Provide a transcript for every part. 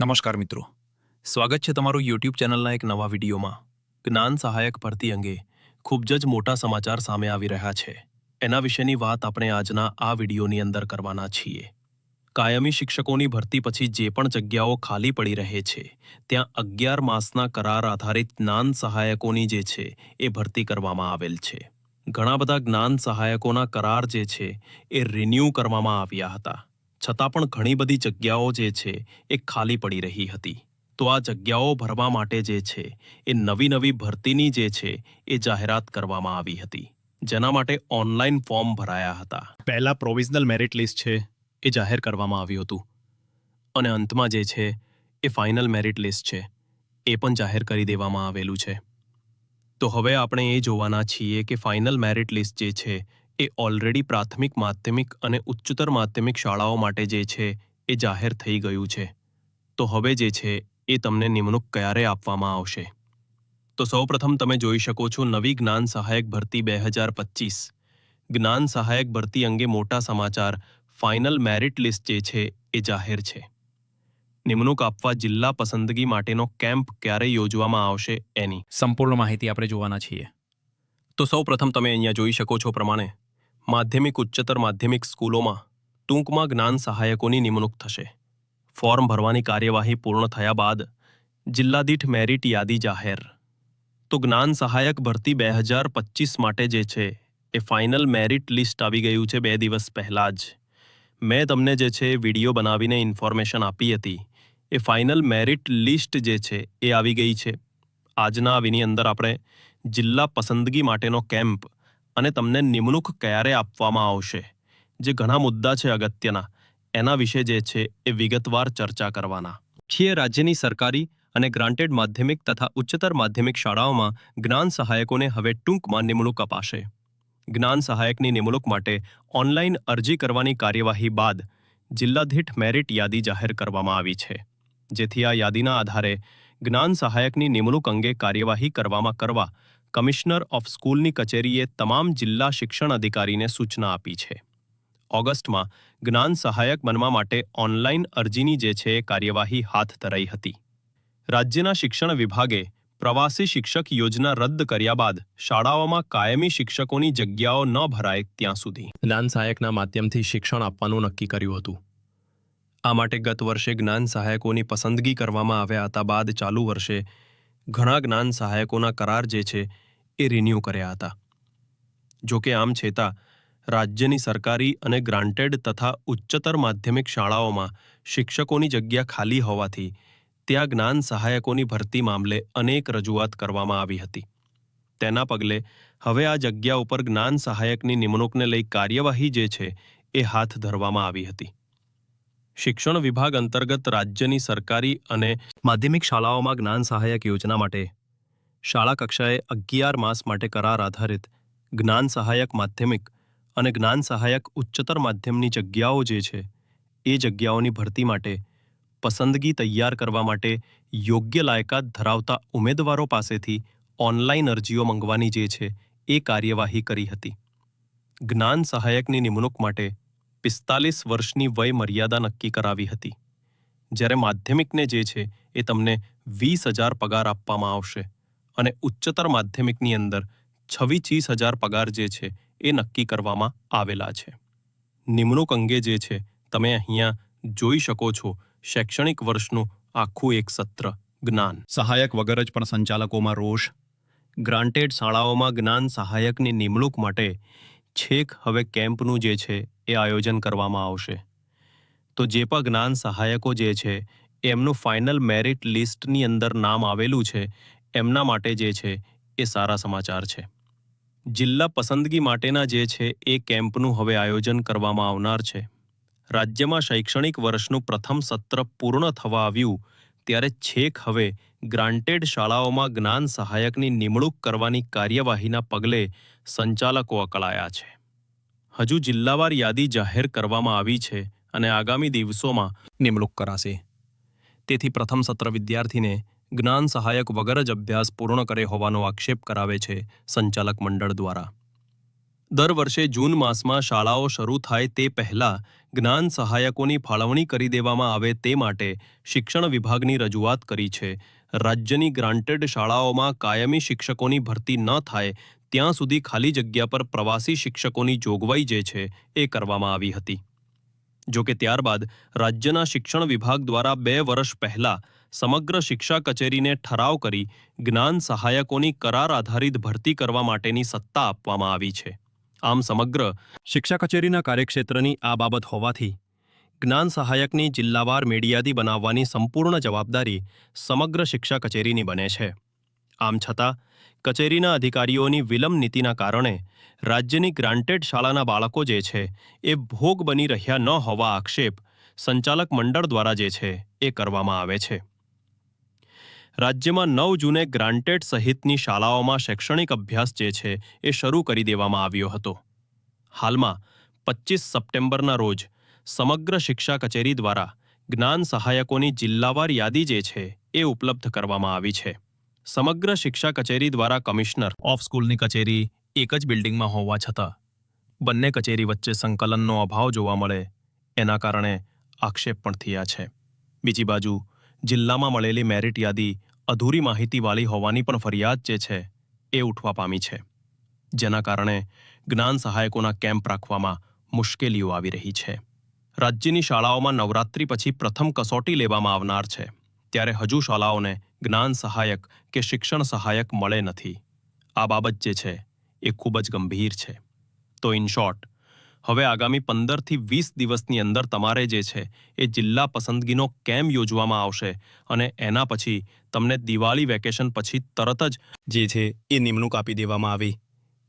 નમસ્કાર મિત્રો. સ્વાગત છે તમારું યુટ્યુબ ચેનલના એક નવા વિડીયોમાં. જ્ઞાન સહાયક ભરતી અંગે ખૂબ જ મોટા સમાચાર સામે આવી રહ્યા છે. એના વિશેની વાત આપણે આજના આ વિડીયોની અંદર કરવાના છીએ. કાયમી શિક્ષકોની ભરતી પછી જે પણ જગ્યાઓ ખાલી પડી રહે છે, ત્યાં અગિયાર માસના કરાર આધારિત જ્ઞાન સહાયકોની જે છે, એ ભરતી કરવામાં આવેલ છે. ઘણા બધા જ્ઞાન સહાયકોના કરાર જે છે, એ રિન્યૂ કરવામાં આવ્યા હતા. છતાં પણ ઘણી બધી જગ્યાઓ જે છે એ ખાલી પડી રહી હતી. તો આ જગ્યાઓ ભરવા માટે જે છે એ નવી નવી ભરતીની જે છે એ જાહેરાત કરવામાં આવી હતી, જેના માટે ઓનલાઈન ફોર્મ ભરાયા હતા. પહેલા પ્રોવિઝનલ મેરિટ લિસ્ટ છે એ જાહેર કરવામાં આવ્યું હતું અને અંતમાં જે છે એ ફાઇનલ મેરિટ લિસ્ટ છે એ પણ જાહેર કરી દેવામાં આવેલું છે. તો હવે આપણે એ જોવાના છીએ કે ફાઇનલ મેરિટ લિસ્ટ જે છે એ ઓલરેડી પ્રાથમિક માધ્યમિક અને ઉચ્ચતર માધ્યમિક શાળાઓ માટે જે છે એ જાહેર થઈ ગયું છે. તો હવે જે છે એ તમને નિમણૂક ક્યારે આપવામાં આવશે? તો સૌપ્રથમ તમે જોઈ શકો છો નવી જ્ઞાન સહાયક ભરતી બે હજાર પચીસ. જ્ઞાન સહાયક ભરતી અંગે મોટા સમાચાર ફાઇનલ મેરિટ લિસ્ટ જે છે એ જાહેર છે. નિમણૂક આપવા જિલ્લા પસંદગી માટેનો કેમ્પ ક્યારે યોજવામાં આવશે એની? સંપૂર્ણ માહિતી આપણે જોવાના છીએ. તો સૌ પ્રથમ તમે અહીંયા જોઈ શકો છો પ્રમાણે માધ્યમિક, ઉચ્ચતર માધ્યમિક સ્કૂલોમાં ટૂંકમાં જ્ઞાન સહાયકોની નિમણૂક થશે. ફોર્મ ભરવાની કાર્યવાહી પૂર્ણ થયા બાદ જિલ્લાદીઠ મેરિટ યાદી જાહેર. તો જ્ઞાન સહાયક ભરતી બે હજાર પચીસ માટે જે છે એ ફાઇનલ મેરિટ લિસ્ટ આવી ગયું છે બે દિવસ પહેલાં જ. મેં તમને જે છે વીડિયો બનાવીને ઇન્ફોર્મેશન આપી હતી. એ ફાઇનલ મેરિટ લિસ્ટ જે છે એ આવી ગઈ છે. આજના વિની અંદર આપણે જિલ્લા પસંદગી માટેનો કેમ્પ અને તમને નિમણૂક ક્યારે આપવામાં આવશે? જે ઘણા મુદ્દા છે અગત્યના. એના વિશે જે છે એ વિગતવાર ચર્ચા કરવાના. છીએ રાજ્યની સરકારી અને ગ્રાન્ટેડ માધ્યમિક તથા ઉચ્ચતર માધ્યમિક શાળાઓમાં જ્ઞાન સહાયકોને હવે ટૂંકમાં નિમણૂક અપાશે. જ્ઞાન સહાયકની નિમણૂક માટે ઓનલાઈન અરજી કરવાની કાર્યવાહી બાદ જિલ્લાધીઠ મેરિટ યાદી જાહેર કરવામાં આવી છે. જેથી આ યાદીના આધારે જ્ઞાન સહાયકની નિમણૂક અંગે કાર્યવાહી કરવામાં કરવા કમિશનર ઓફ સ્કૂલની કચેરીએ તમામ જિલ્લા શિક્ષણ અધિકારીને સૂચના આપી છે. ઓગસ્ટમાં જ્ઞાન સહાયક બનવા માટે ઓનલાઈન અરજીની જે છે કાર્યવાહી હાથ ધરાઈ હતી. રાજ્યના શિક્ષણ વિભાગે પ્રવાસી શિક્ષક યોજના રદ કર્યા બાદ શાળાઓમાં કાયમી શિક્ષકોની જગ્યાઓ ન ભરાય ત્યાં સુધી. જ્ઞાન સહાયકના માધ્યમથી શિક્ષણ આપવાનું નક્કી કર્યું હતું. આ માટે ગત વર્ષે જ્ઞાન સહાયકોની પસંદગી કરવામાં આવ્યા હતા બાદ ચાલુ વર્ષે ઘણા જ્ઞાન સહાયકોના કરાર જે છે એ રિન્યૂ કર્યા હતા. જો કે આમ છતાં, રાજ્યની સરકારી અને ગ્રાન્ટેડ તથા ઉચ્ચતર માધ્યમિક શાળાઓમાં શિક્ષકોની જગ્યા ખાલી હોવાથી ત્યાં જ્ઞાન સહાયકોની ભરતી મામલે અનેક રજૂઆત કરવામાં આવી હતી. તેના પગલે હવે આ જગ્યા ઉપર જ્ઞાન સહાયકની નિમણૂકને લઈ કાર્યવાહી જે છે એ હાથ ધરવામાં આવી હતી. શિક્ષણ વિભાગ અંતર્ગત રાજ્યની સરકારી અને માધ્યમિક શાળાઓમાં જ્ઞાન સહાયક યોજના માટે શાળા કક્ષાએ અગિયાર માસ માટે કરાર આધારિત જ્ઞાન સહાયક માધ્યમિક અને જ્ઞાન સહાયક ઉચ્ચતર માધ્યમની જગ્યાઓ જે છે, એ જગ્યાઓની ભરતી માટે પસંદગી તૈયાર કરવા માટે યોગ્ય લાયકાત ધરાવતા ઉમેદવારો પાસેથી ઓનલાઈન અરજીઓ મંગવાની જે છે, એ કાર્યવાહી કરી હતી. જ્ઞાન સહાયકની નિમણૂક માટે પિસ્તાલીસ વર્ષની વય મર્યાદા નક્કી કરાવી હતી. જ્યારે માધ્યમિકને જે છે, એ તમને વીસ હજાર પગાર આપવામાં આવશે. અને ઉચ્ચતર માધ્યમિકની અંદર છવ્વીસ હજાર પગાર જે છે એ નક્કી કરવામાં આવેલા છે. નિમણૂક અંગે જે છે તમે અહીંયા જોઈ શકો છો શૈક્ષણિક વર્ષનું આખું એક સત્ર જ્ઞાન. સહાયક વગર જ પણ સંચાલકોમાં રોષ. ગ્રાન્ટેડ શાળાઓમાં જ્ઞાન સહાયકની નિમણૂક માટે છેક હવે કેમ્પનું જે છે એ આયોજન કરવામાં આવશે. તો જે પણ જ્ઞાન સહાયકો જે છે, એમનું ફાઇનલ મેરિટ લિસ્ટની અંદર નામ આવેલું છે એમના માટે જે છે એ સારા સમાચાર છે. જિલ્લા પસંદગી માટેના જે છે એ કેમ્પનું હવે આયોજન કરવામાં આવનાર છે. રાજ્યમાં શૈક્ષણિક વર્ષનું પ્રથમ સત્ર પૂર્ણ થવા આવ્યું, ત્યારે છેક હવે ગ્રાન્ટેડ શાળાઓમાં જ્ઞાન સહાયકની નિમણૂક કરવાની કાર્યવાહીના પગલે સંચાલકો અકળાયા છે. હજુ જિલ્લાવાર યાદી જાહેર કરવામાં આવી છે અને આગામી દિવસોમાં નિમણૂક કરાશે. તેથી પ્રથમ સત્ર વિદ્યાર્થીને જ્ઞાન સહાયક વગર જ અભ્યાસ પૂર્ણ કરે હોવાનો આક્ષેપ કરાવે છે સંચાલક મંડળ દ્વારા. દર વર્ષે જૂન માસમાં શાળાઓ શરૂ થાય તે પહેલા જ્ઞાન સહાયકોની ફાળવણી કરી દેવામાં આવે તે માટે શિક્ષણ વિભાગની રજૂઆત કરી છે. રાજ્યની ગ્રાન્ટેડ શાળાઓમાં કાયમી શિક્ષકોની ભરતી ન થાય ત્યાં સુધી ખાલી જગ્યા પર પ્રવાસી શિક્ષકોની જોગવાઈ જે છે એ કરવામાં આવી હતી. જો કે ત્યારબાદ રાજ્યના શિક્ષણ વિભાગ દ્વારા બે વર્ષ પહેલા સમગ્ર શિક્ષા કચેરીને ઠરાવ કરી જ્ઞાન સહાયકોની કરાર આધારિત ભરતી કરવા માટેની સત્તા આપવામાં આવી છે. આમ સમગ્ર શિક્ષા કચેરીના કાર્યક્ષેત્રની આ બાબત હોવાથી જ્ઞાન સહાયકની જિલ્લાવાર મેડિયાદી બનાવવાની સંપૂર્ણ જવાબદારી સમગ્ર શિક્ષા કચેરીની બને છે. આમ છતાં, કચેરીના અધિકારીઓની વિલંબ નીતિના કારણે રાજ્યની ગ્રાન્ટેડ શાળાના બાળકો જે છે એ ભોગ બની રહ્યા ન હોવા આક્ષેપ સંચાલક મંડળ દ્વારા જે છે એ કરવામાં આવે છે. રાજ્યમાં નવ જૂને ગ્રાન્ટેડ સહિતની શાળાઓમાં શૈક્ષણિક અભ્યાસ જે છે એ શરૂ કરી દેવામાં આવ્યો હતો. હાલમાં પચીસ સપ્ટેમ્બરના રોજ સમગ્ર શિક્ષા કચેરી દ્વારા જ્ઞાન સહાયકોની જિલ્લાવાર યાદી જે છે એ ઉપલબ્ધ કરવામાં આવી છે. સમગ્ર શિક્ષા કચેરી દ્વારા કમિશનર ઓફ સ્કૂલની કચેરી એક જ બિલ્ડિંગમાં હોવા છતાં બંને કચેરી વચ્ચે સંકલનનો અભાવ જોવા મળે એના કારણે આક્ષેપ પણ થયા છે. બીજી બાજુ જિલ્લામાં મળેલી મેરિટ યાદી અધૂરી માહિતીવાળી હોવાની પણ ફરિયાદ જે છે એ ઉઠવા પામી છે. જેના કારણે જ્ઞાન સહાયકોના કેમ્પ રાખવામાં મુશ્કેલીઓ આવી રહી છે. રાજ્યની શાળાઓમાં નવરાત્રી પછી પ્રથમ કસોટી લેવામાં આવનાર છે. ત્યારે હજુ શાળાઓને જ્ઞાન સહાયક કે શિક્ષણ સહાયક મળે નથી. આ બાબત જે છે એ ખૂબ જ ગંભીર છે. તો ઇન શોર્ટ, હવે આગામી પંદરથી વીસ દિવસની અંદર તમારે જે છે એ જિલ્લા પસંદગીનો કેમ્પ યોજવામાં આવશે અને એના પછી તમને દિવાળી વેકેશન પછી તરત જ જે છે એ નિમણૂક આપી દેવામાં આવી,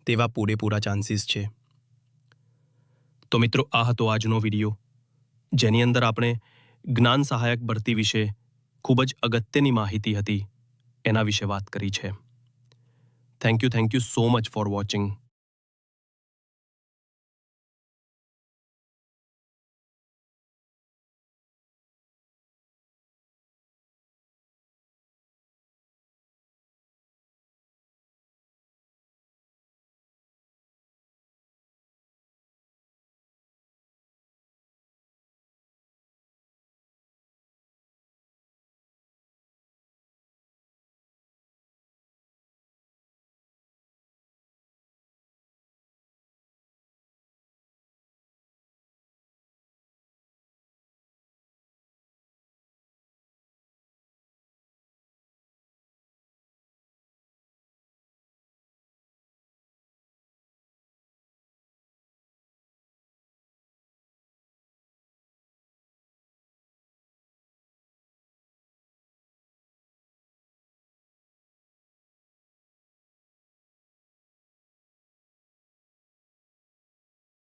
તેવા પૂરેપૂરા ચાન્સીસ છે. તો મિત્રો, આ હતો આજનો વીડિયો. જેની અંદર આપણે જ્ઞાન સહાયક ભરતી વિશે ખૂબ જ અગત્યની માહિતી હતી, એના વિશે વાત કરી છે. Thank you thank you so much for watching